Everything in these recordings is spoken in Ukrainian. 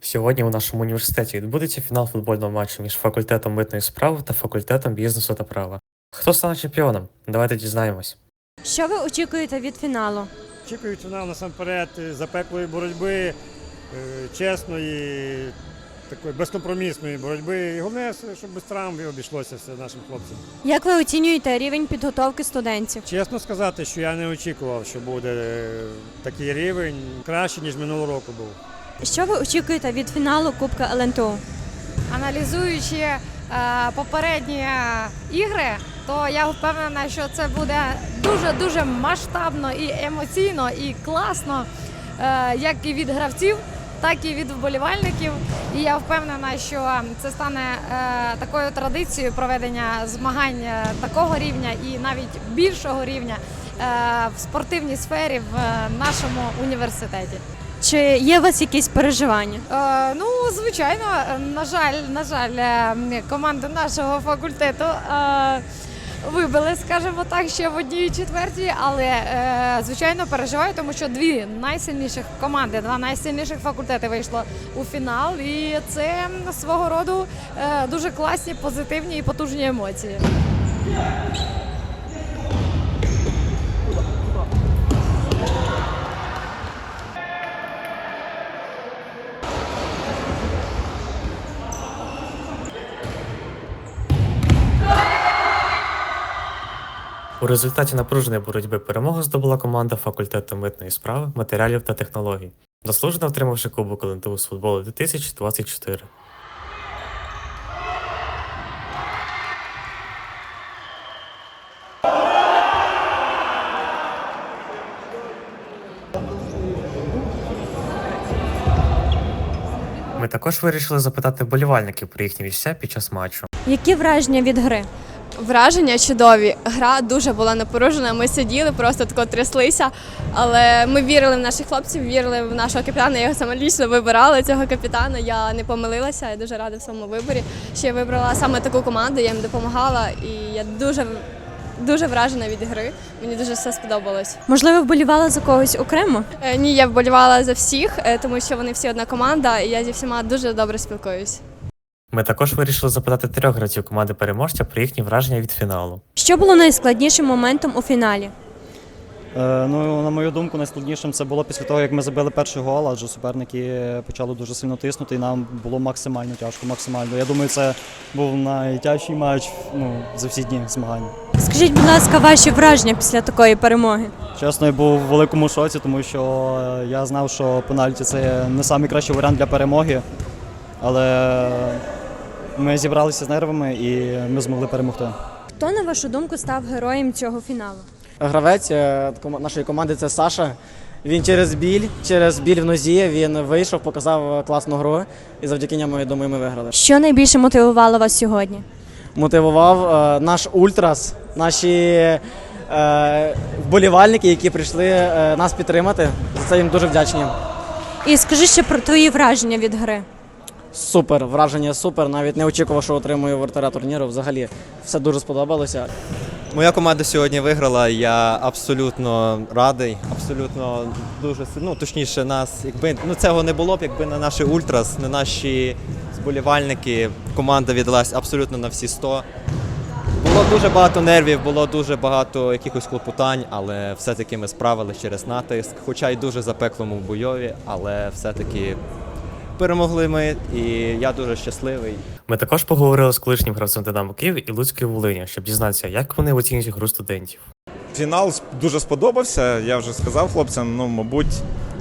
Сьогодні у нашому університеті відбудеться фінал футбольного матчу між факультетом митної справи та факультетом бізнесу та права. Хто стане чемпіоном? Давайте дізнаємось. Що ви очікуєте від фіналу? Очікують фінал насамперед запеклої боротьби, е, чесної, такої безкомпромісної боротьби. І головне, щоб без травм обійшлося все нашим хлопцям. Як ви оцінюєте рівень підготовки студентів? Чесно сказати, що я не очікував, що буде е, такий рівень краще, ніж минулого року був. Що ви очікуєте від фіналу Кубка ЛНТУ? Аналізуючи е, попередні е, ігри, то я впевнена, що це буде дуже дуже масштабно і емоційно, і класно, е, як і від гравців, так і від вболівальників. І я впевнена, що це стане такою традицією проведення змагань такого рівня і навіть більшого рівня в спортивній сфері в нашому університеті. Чи є у вас якісь переживання? Е, ну, звичайно, на жаль, на жаль, е, команда нашого факультету е, вибили, скажімо так, ще в одній четвертій, але е, звичайно переживаю, тому що дві найсильніших команди, два найсильніших факультети вийшло у фінал, і це свого роду е, дуже класні, позитивні і потужні емоції. У результаті напруженої боротьби перемогу здобула команда факультету митної справи, матеріалів та технологій, заслужено отримавши Кубок ЛНТУ з футболу 2024. Ми також вирішили запитати вболівальників про їхні відчуття під час матчу. Які враження від гри? Враження чудові. Гра дуже була напружена. Ми сиділи, просто тако тряслися. Але ми вірили в наших хлопців, вірили в нашого капітана. Я його саме лічно вибирала цього капітана. Я не помилилася. Я дуже рада в своєму виборі. Що я вибрала саме таку команду, я їм допомагала, і я дуже дуже вражена від гри. Мені дуже все сподобалось. Можливо, вболівали за когось окремо? Е, Ні, я вболівала за всіх, е, тому що вони всі одна команда, і я зі всіма дуже добре спілкуюсь. Ми також вирішили запитати трьох гравців команди переможця про їхні враження від фіналу. Що було найскладнішим моментом у фіналі? Е, Ну, на мою думку, найскладнішим це було після того, як ми забили перший гол, адже суперники почали дуже сильно тиснути, і нам було максимально тяжко, максимально. Я думаю, це був найтяжчий матч ну, за всі дні змагань. Скажіть, будь ласка, ваші враження після такої перемоги? Чесно, я був в великому шоці, тому що е, я знав, що пенальті це не найкращий варіант для перемоги. Але ми зібралися з нервами і ми змогли перемогти. Хто, на вашу думку, став героєм цього фіналу? Гравець е, нашої команди це Саша. Він через біль, через біль в нозі він вийшов, показав класну гру, і завдяки ньому, я думаю, ми виграли. Що найбільше мотивувало вас сьогодні? Мотивував е, наш ультрас, наші е, вболівальники, які прийшли е, нас підтримати. За це їм дуже вдячні. І скажи ще про твої враження від гри. Супер, враження супер. Навіть не очікував, що отримую вратаря турніру. Взагалі все дуже сподобалося. Моя команда сьогодні виграла. Я абсолютно радий, абсолютно дуже. Ну, точніше, нас, якби ну цього не було б, якби не наші ультрас, не наші зболівальники. Команда віддалась абсолютно на всі 100. Було дуже багато нервів, було дуже багато якихось клопотань, але все-таки ми справились через натиск. Хоча й дуже запеклому бойові, але все-таки перемогли ми, і я дуже щасливий. Ми також поговорили з колишнім гравцем Динамо Київ і Луцької Волині, щоб дізнатися, як вони оцінюють гру студентів. Фінал дуже сподобався. Я вже сказав хлопцям. Ну, мабуть,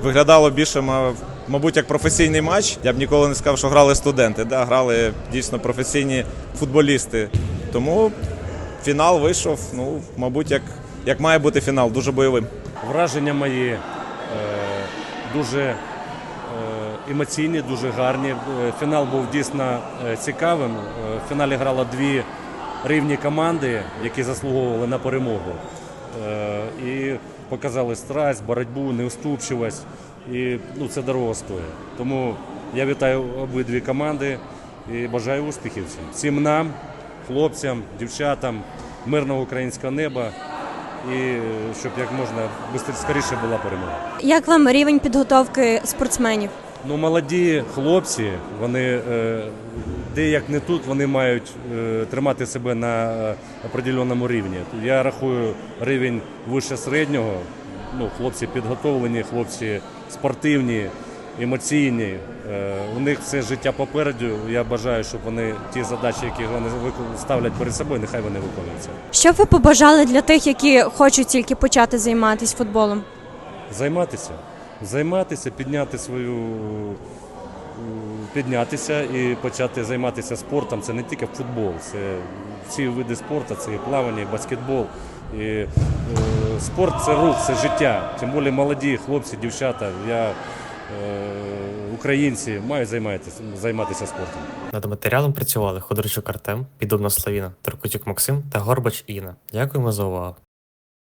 виглядало більше, ма- мабуть, як професійний матч. Я б ніколи не сказав, що грали студенти. Да, грали дійсно професійні футболісти. Тому фінал вийшов, ну, мабуть, як, як має бути фінал, дуже бойовим. Враження мої е, дуже емоційні, дуже гарні. Е, Фінал був дійсно е, цікавим. Е, В фіналі грало дві рівні команди, які заслуговували на перемогу. Е, І показали страсть, боротьбу, неуступчивість. І ну, це дорого стоїть. Тому я вітаю обидві команди і бажаю успіхів всім. Всім нам, хлопцям, дівчатам, мирного українського неба і щоб як можна скоріше була перемога. Як вам рівень підготовки спортсменів? Ну, молоді хлопці, вони е, де як не тут, вони мають е, тримати себе на е, определеному рівні. Я рахую рівень вище середнього. Ну, хлопці підготовлені, хлопці спортивні, емоційні. Е, у них все життя попереду. Я бажаю, щоб вони ті задачі, які вони ставлять перед собою, нехай вони виконуються. Що б ви побажали для тих, які хочуть тільки почати займатися футболом? Займатися, займатися, підняти свою піднятися і почати займатися спортом. Це не тільки футбол, це всі види спорту, це і плавання, і баскетбол. І, е, спорт це рух, це життя. Тим більше молоді хлопці, дівчата, я, українці мають займатися, займатися спортом. Над матеріалом працювали Ходорчук Артем, Підубна Славіна, Теркутюк Максим та Горбач Інна. Дякуємо за увагу.